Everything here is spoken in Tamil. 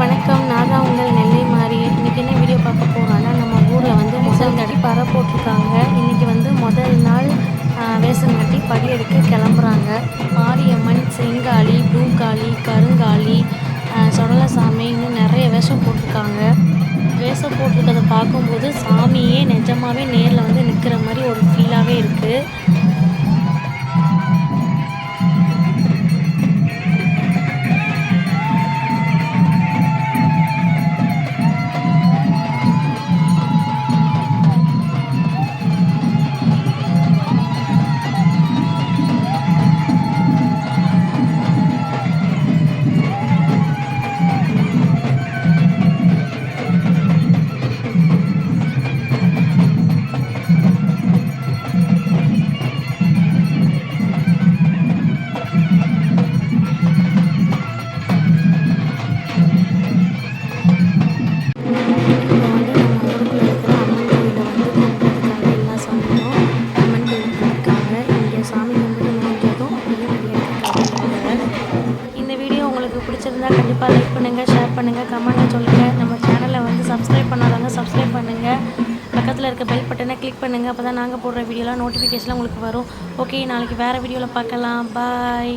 வணக்கம். நான் தான் உங்கள் நெல்லை மாறி. இன்றைக்கி என்ன வீடியோ பார்க்க போகிறோன்னா நம்ம ஊரில் வந்து முதல் தடி பற போட்டிருக்காங்க. இன்றைக்கி வந்து முதல் நாள் வேஷம் கட்டி படி எடுக்க கிளம்புறாங்க. மாரியம்மன் செங்காளி பூக்காளி கருங்காளி சுடலசாமி இன்னும் நிறைய வேஷம் போட்டிருக்காங்க. வேஷம் போட்டிருக்கதை பார்க்கும்போது சாமியே நிஜமாவே நேரில் வந்து நிற்கிற மாதிரி ஒரு ஃபீலாகவே இருக்குது உங்களுக்கு பிடிச்சிருந்தா கண்டிப்பாக லைக் பண்ணுங்கள் ஷேர் பண்ணுங்கள் கமெண்ட்டில் சொல்லுங்கள் நம்ம சேனலை வந்து சப்ஸ்கிரைப் பண்ணாதவங்க சப்ஸ்கிரைப் பண்ணுங்கள் பக்கத்தில் இருக்க பெல் பட்டனை கிளிக் பண்ணுங்கள் அப்போ தான் நாங்கள் போடுற வீடியோலாம் நோட்டிஃபிகேஷன்லாம் உங்களுக்கு வரும். ஓகே நாளைக்கு வேறு வீடியோவில் பார்க்கலாம். பாய்